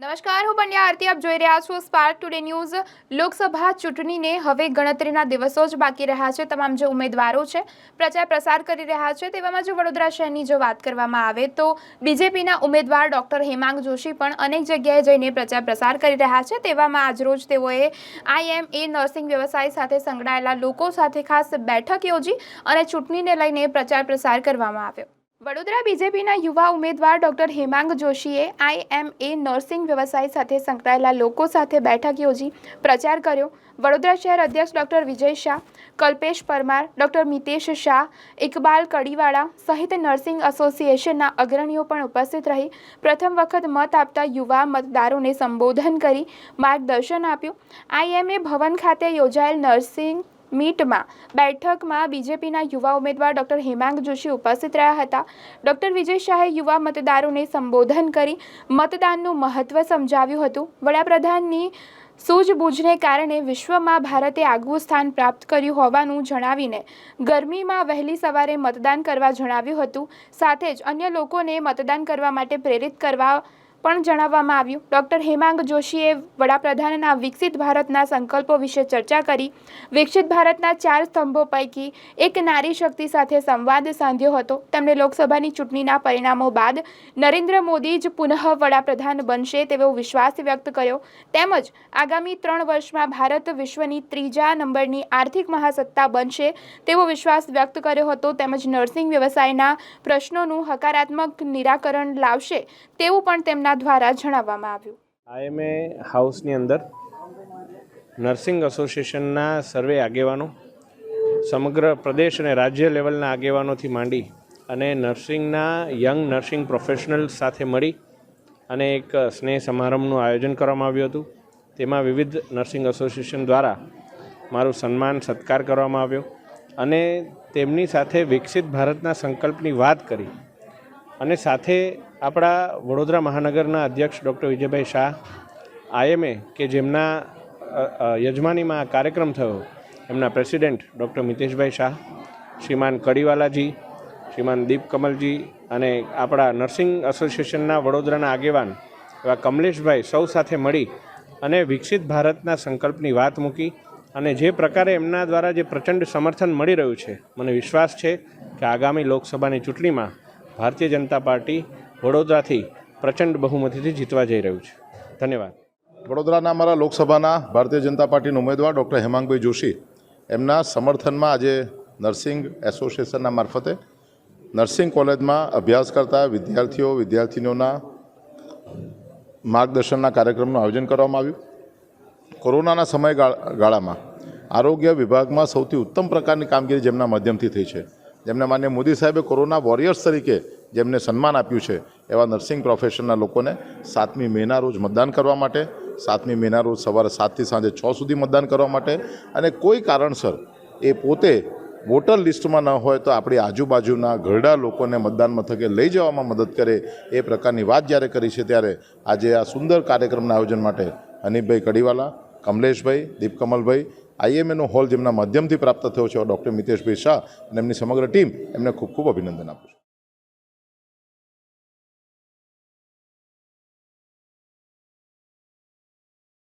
નમસ્કાર, હું પંડ્યા આરતી. આપ જોઈ રહ્યા છો સ્પાર્ક ટુડે ન્યૂઝ લોકસભા ચૂંટણીને હવે ગણતરીના દિવસો જ બાકી રહ્યા છે. તમામ જે ઉમેદવારો છે, પ્રચાર પ્રસાર કરી રહ્યા છે, તેવામાં જો વડોદરા શહેરની જો વાત કરવામાં આવે તો બીજેપીના ઉમેદવાર ડૉક્ટર હેમાંગ જોશી પણ અનેક જગ્યાએ જઈને પ્રચાર પ્રસાર કરી રહ્યા છે. તેવામાં આજરોજ તેઓએ આઈએમએ નર્સિંગ વ્યવસાય સાથે સંકળાયેલા લોકો સાથે ખાસ બેઠક યોજી અને ચૂંટણીને લઈને પ્રચાર પ્રસાર કરવામાં આવ્યો. વડોદરા બીજેપીના યુવા ઉમેદવાર ડોક્ટર હેમાંગ જોશીએ આઈએમએ નર્સિંગ વ્યવસાય સાથે સંકળાયેલા લોકો સાથે બેઠક યોજી પ્રચાર કર્યો. વડોદરા શહેર અધ્યક્ષ ડોક્ટર વિજય શાહ, કલ્પેશ પરમાર, ડોક્ટર મિતેશ શાહ, ઇકબાલ કડીવાળા સહિત નર્સિંગ એસોસિએશનના અગ્રણીઓ પણ ઉપસ્થિત રહી. પ્રથમ વખત મત આપતા યુવા મતદારોને સંબોધન કરી માર્ગદર્શન આપ્યું. આઈએમએ ભવન ખાતે યોજાયેલ નર્સિંગ મીટમાં બેઠકમાં બીજેપીના યુવા ઉમેદવાર ડોક્ટર હેમાંગ જોશી ઉપસ્થિત રહ્યા હતા. ડોક્ટર વિજય શાહે યુવા મતદારોને સંબોધન કરી મતદાનનું મહત્વ સમજાવ્યું હતું. વડાપ્રધાનની સૂઝબૂઝને કારણે વિશ્વમાં ભારતે આગવું સ્થાન પ્રાપ્ત કર્યું હોવાનું જણાવીને ગરમીમાં વહેલી સવારે મતદાન કરવા જણાવ્યું હતું. સાથે જ અન્ય લોકોને મતદાન કરવા માટે પ્રેરિત કરવા પણ જણાવવામાં આવ્યું. ડોક્ટર હેમાંગ જોશીએ વડાપ્રધાનના વિકસિત ભારતના સંકલ્પો વિશે ચર્ચા કરી. વિકસિત ભારતના ચાર સ્તંભો પૈકી એક નારી શક્તિ સાથે સંવાદ સાંધ્યો હતો. તેમણે લોકસભાની ચૂંટણીના પરિણામો બાદ નરેન્દ્ર મોદી જ પુનઃ વડાપ્રધાન બનશે તેવો વિશ્વાસ વ્યક્ત કર્યો. તેમજ આગામી ત્રણ વર્ષમાં ભારત વિશ્વની ત્રીજા નંબરની આર્થિક મહાસત્તા બનશે તેવો વિશ્વાસ વ્યક્ત કર્યો હતો. તેમજ નર્સિંગ વ્યવસાયના પ્રશ્નોનું હકારાત્મક નિરાકરણ લાવશે તેવું પણ તેમના દ્વારા જણાવવામાં આવ્યું. આઈએમએ હાઉસની અંદર નર્સિંગ એસોસિએશનના સર્વે આગેવાનો, સમગ્ર પ્રદેશ અને રાજ્ય લેવલના આગેવાનોથી માંડી અને નર્સિંગના યંગ નર્સિંગ પ્રોફેશનલ સાથે મળી અને એક સ્નેહ સમારંભનું આયોજન કરવામાં આવ્યું હતું. તેમાં વિવિધ નર્સિંગ એસોસિએશન દ્વારા મારું સન્માન, સત્કાર કરવામાં આવ્યો અને તેમની સાથે વિકસિત ભારતના સંકલ્પની વાત કરી અને સાથે આપણા વડોદરા મહાનગરના અધ્યક્ષ ડૉક્ટર વિજયભાઈ શાહ, આઈએમએ, કે જેમના યજમાનીમાં આ કાર્યક્રમ થયો, એમના પ્રેસિડેન્ટ ડૉક્ટર મિતેશભાઈ શાહ, શ્રીમાન કડીવાલાજી, શ્રીમાન દીપ કમલજી અને આપણા નર્સિંગ એસોસિએશનના વડોદરાના આગેવાન એવા કમલેશભાઈ સૌ સાથે મળી અને વિકસિત ભારતના સંકલ્પની વાત મૂકી અને જે પ્રકારે એમના દ્વારા જે પ્રચંડ સમર્થન મળી રહ્યું છે, મને વિશ્વાસ છે કે આગામી લોકસભાની ચૂંટણીમાં ભારતીય જનતા પાર્ટી વડોદરાથી પ્રચંડ બહુમતીથી જીતવા જઈ રહ્યું છે. ધન્યવાદ. વડોદરાના અમારા લોકસભાના ભારતીય જનતા પાર્ટીના ઉમેદવાર ડૉક્ટર હેમાંગભાઈ જોશી એમના સમર્થનમાં આજે નર્સિંગ એસોસિએશનના મારફતે નર્સિંગ કોલેજમાં અભ્યાસ કરતા વિદ્યાર્થીઓ, વિદ્યાર્થીનીઓના માર્ગદર્શનના કાર્યક્રમનું આયોજન કરવામાં આવ્યું. કોરોનાના સમયગાળામાં આરોગ્ય વિભાગમાં સૌથી ઉત્તમ પ્રકારની કામગીરી જેમના માધ્યમથી થઈ છે. જેમને માન્ય મોદી સાહેબે કોરોના વોરિયર્સ તરીકે જેમને સન્માન આપ્યું છે એવા નર્સિંગ પ્રોફેશનના લોકોને સાતમી મેના રોજ મતદાન કરવા માટે, સાતમી મેના રોજ સવારે સાતથી સાંજે છ સુધી મતદાન કરવા માટે અને કોઈ કારણસર એ પોતે વોટર લિસ્ટમાં ન હોય તો આપણી આજુબાજુના ઘરડા લોકોને મતદાન મથકે લઈ જવામાં મદદ કરે એ પ્રકારની વાત જ્યારે કરી છે ત્યારે આજે આ સુંદર કાર્યક્રમના આયોજન માટે હનીફભાઈ કડીવાલા, કમલેશભાઈ, દીપકમલભાઈ, આઈએમએનો હોલ જેમના માધ્યમથી પ્રાપ્ત થયો છે ડૉક્ટર મિતેશભાઈ શાહ અને એમની સમગ્ર ટીમ એમને ખૂબ ખૂબ અભિનંદન આપું છું.